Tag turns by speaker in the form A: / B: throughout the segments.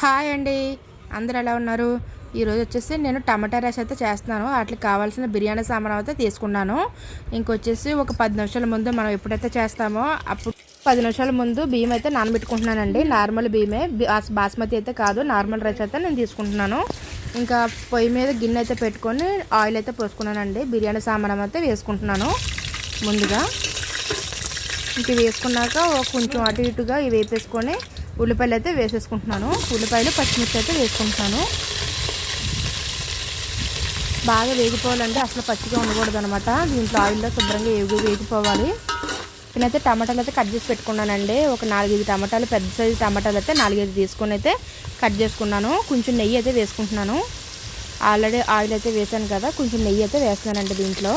A: Hi అండి. అందరు ఎలా ఉన్నారు? ఈరోజు వచ్చేసి నేను టమాటా రైస్ అయితే చేస్తున్నాను. వాటికి కావాల్సిన బిర్యానీ సామాన్ అయితే తీసుకున్నాను. ఇంకొచ్చేసి ఒక పది నిమిషాల ముందు మనం ఎప్పుడైతే చేస్తామో అప్పుడు పది నిమిషాల ముందు బియ్యం అయితే నానబెట్టుకుంటున్నానండి. నార్మల్ బియ్యమే. బాస్మతి అయితే కాదు. నార్మల్ రైస్ అయితే నేను తీసుకుంటున్నాను. ఇంకా పొయ్యి మీద గిన్నె అయితే పెట్టుకొని ఆయిల్ అయితే పోసుకున్నానండి. బిర్యానీ సామాన్ అయితే వేసుకుంటున్నాను ముందుగా. ఇంక వేసుకున్నాక కొంచెం అటు ఇటుగా ఇవి వేపేసుకొని ఉల్లిపాయలు అయితే వేసేసుకుంటున్నాను. ఉల్లిపాయలు పచ్చిమిర్చి అయితే వేసుకుంటున్నాను. బాగా వేగిపోవాలంటే అసలు పచ్చిగా ఉండకూడదు అనమాట దీంట్లో ఆయిల్లో శుభ్రంగా వేగి వేగిపోవాలి. నేనైతే టమాటాలు అయితే కట్ చేసి పెట్టుకున్నానండి. ఒక నాలుగైదు టమాటాలు పెద్ద సైజు టమాటాలు అయితే నాలుగైదు తీసుకొని అయితే కట్ చేసుకున్నాను. కొంచెం నెయ్యి అయితే వేసుకుంటున్నాను. ఆల్రెడీ ఆయిల్ అయితే వేసాను కదా కొంచెం నెయ్యి అయితే వేస్తున్నానండి దీంట్లో.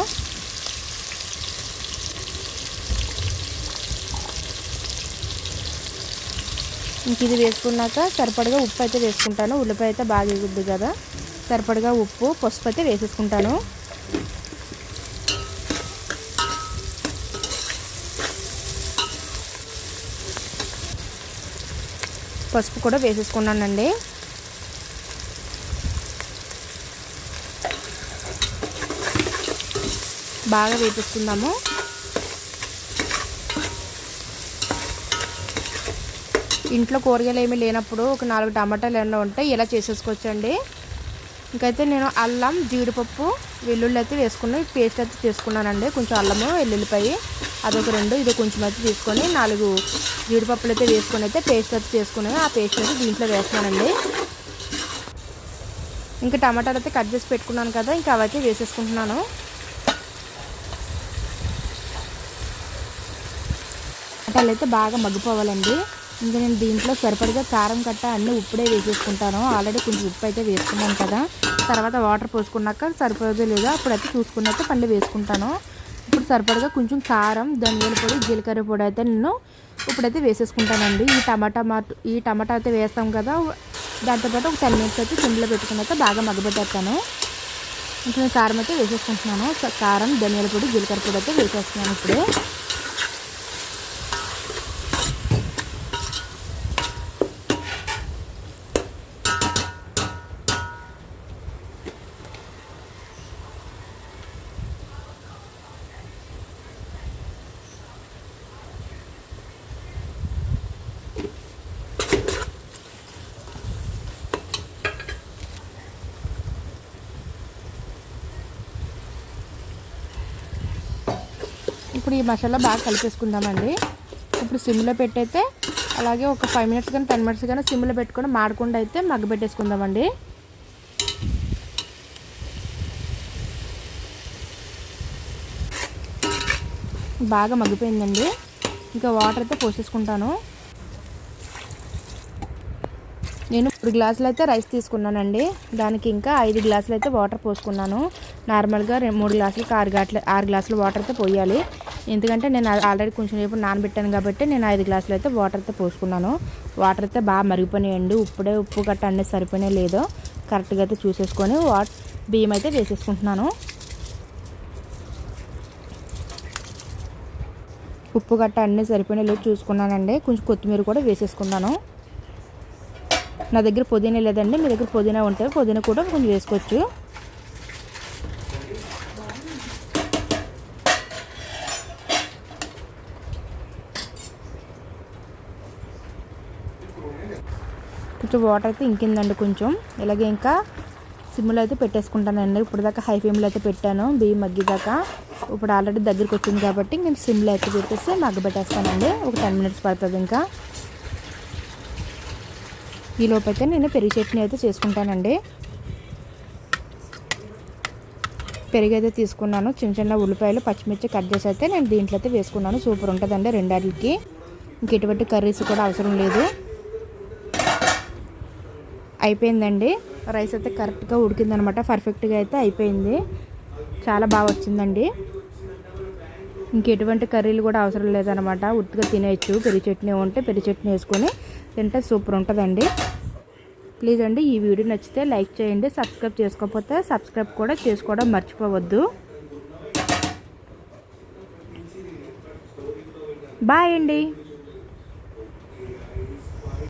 A: ఇంక ఇది వేసుకున్నాక సరిపడగా ఉప్పు అయితే వేసుకుంటాను. ఉల్లిపాయ అయితే బాగా ఎగుద్ది కదా. సరిపడగా ఉప్పు పసుపు అయితే వేసేసుకుంటాను. పసుపు కూడా వేసేసుకున్నానండి. బాగా వేపిస్తున్నాము ఇంట్లో కూరగాయలు ఏమీ లేనప్పుడు ఒక నాలుగు టమాటాలు ఏమైనా ఉంటే ఇలా చేసేసుకోవచ్చండి. ఇంకైతే నేను అల్లం జీడిపప్పు వెల్లుల్లి అయితే వేసుకుని పేస్ట్ అయితే చేసుకున్నానండి. కొంచెం అల్లము వెల్లుల్లిపాయ అదొక రెండు ఇది కొంచెం అయితే తీసుకొని నాలుగు జీడిపప్పులు అయితే వేసుకొని అయితే పేస్ట్ అయితే చేసుకుని ఆ పేస్ట్ అయితే దీంట్లో వేస్తున్నానండి. ఇంకా టమాటాలు అయితే కట్ చేసి పెట్టుకున్నాను కదా ఇంకా అవైతే వేసేసుకుంటున్నాను. టమాటాలు అయితే బాగా మగ్గిపోవాలండి. ఇంకా నేను దీంట్లో సరిపడిగా కారం కట్ట అన్నీ ఉప్పుడే వేసేసుకుంటాను. ఆల్రెడీ కొంచెం ఉప్పు అయితే వేసుకున్నాను కదా. తర్వాత వాటర్ పోసుకున్నాక సరిపోదో లేదో అప్పుడైతే చూసుకున్నాక పళ్ళు వేసుకుంటాను. ఇప్పుడు సరిపడగా కొంచెం కారం ధనియాల పొడి జీలకర్ర పొడి అయితే నేను ఇప్పుడైతే వేసేసుకుంటానండి. ఈ టమాటా మాట్ ఈ టమాటా అయితే వేస్తాం కదా. దాంతోపాటు ఒక టెన్ మినిట్స్ అయితే సిండ్లో పెట్టుకున్నాక బాగా మగ్గబెట్టేస్తాను. ఇంకా నేను కారం అయితే వేసేసుకుంటున్నాను. కారం ధనియాల పొడి జీలకర్ర పొడి అయితే వేసేస్తున్నాను ఇప్పుడు. ఇప్పుడు ఈ మసాలా బాగా కలిపేసుకుందామండి. ఇప్పుడు సిమ్లో పెట్టయితే అలాగే ఒక ఫైవ్ మినిట్స్ కానీ టెన్ మినిట్స్ కానీ సిమ్లో పెట్టుకొని మాడకుండా అయితే మగ్గ పెట్టేసుకుందామండి. బాగా మగ్గిపోయిందండి. ఇంకా వాటర్ అయితే పోసేసుకుంటాను. నేను మూడు గ్లాసులు అయితే రైస్ తీసుకున్నానండి. దానికి ఇంకా ఐదు గ్లాసులు అయితే వాటర్ పోసుకున్నాను. నార్మల్గా రెండు మూడు గ్లాసులు ఆరు గ్లాట్ల ఆరు గ్లాసులు వాటర్ అయితే పోయాలి. ఎందుకంటే నేను ఆల్రెడీ కొంచెం సేపు నానబెట్టాను కాబట్టి నేను ఐదు గ్లాసులు అయితే వాటర్ అయితే పోసుకున్నాను. వాటర్ అయితే బాగా మరిగిపోయినాయండి. ఉప్పుడే ఉప్పు గట్ట అన్నీ సరిపోయినాయి లేదో కరెక్ట్గా అయితే చూసేసుకొని వాట్ బియ్యం అయితే వేసేసుకుంటున్నాను. ఉప్పు గట్ట అన్నీ సరిపోయినాయి లేదు చూసుకున్నానండి. కొంచెం కొత్తిమీర కూడా వేసేసుకున్నాను. నా దగ్గర పుదీనా లేదండి మీ దగ్గర పుదీనా ఉంటే పుదీనా కూడా కొంచెం వేసుకోవచ్చు. కొంచెం వాటర్ అయితే ఇంకిందండి కొంచెం. ఇలాగే ఇంకా సిమ్లో అయితే పెట్టేసుకుంటానండి. ఇప్పుడు దాకా హై ఫ్లేమ్లో అయితే పెట్టాను బియ్యం మగ్గిదాకా. ఇప్పుడు ఆల్రెడీ దగ్గరికి వచ్చింది కాబట్టి నేను సిమ్లో అయితే పెట్టేసి మగ్గబెట్టేస్తానండి. ఒక టెన్ మినిట్స్ పడుతుంది ఇంకా. ఈ లోపైతే నేను పెరుగు చట్నీ అయితే చేసుకుంటానండి. పెరుగు అయితే తీసుకున్నాను. చిన్న చిన్న ఉల్లిపాయలు పచ్చిమిర్చి కట్ చేసి అయితే నేను దీంట్లో అయితే వేసుకున్నాను. సూపర్ ఉంటుందండి రెండాటికి ఇంక ఎటువంటి కర్రీస్ కూడా అవసరం లేదు. అయిపోయిందండి. రైస్ అయితే కరెక్ట్గా ఉడికిందనమాట. పర్ఫెక్ట్గా అయితే అయిపోయింది. చాలా బాగా వచ్చిందండి. ఇంకెటువంటి కర్రీలు కూడా అవసరం లేదనమాట ఉత్తిగా తినేయచ్చు. పెరుగు చట్నీ ఉంటే పెరుగు చట్నీ వేసుకొని తింటే సూపర్ ఉంటుందండి. ప్లీజ్ అండి ఈ వీడియో నచ్చితే లైక్ చేయండి సబ్స్క్రైబ్ చేసుకోకపోతే సబ్స్క్రైబ్ కూడా చేసుకోవడం మర్చిపోవద్దు. బాయ్ అండి.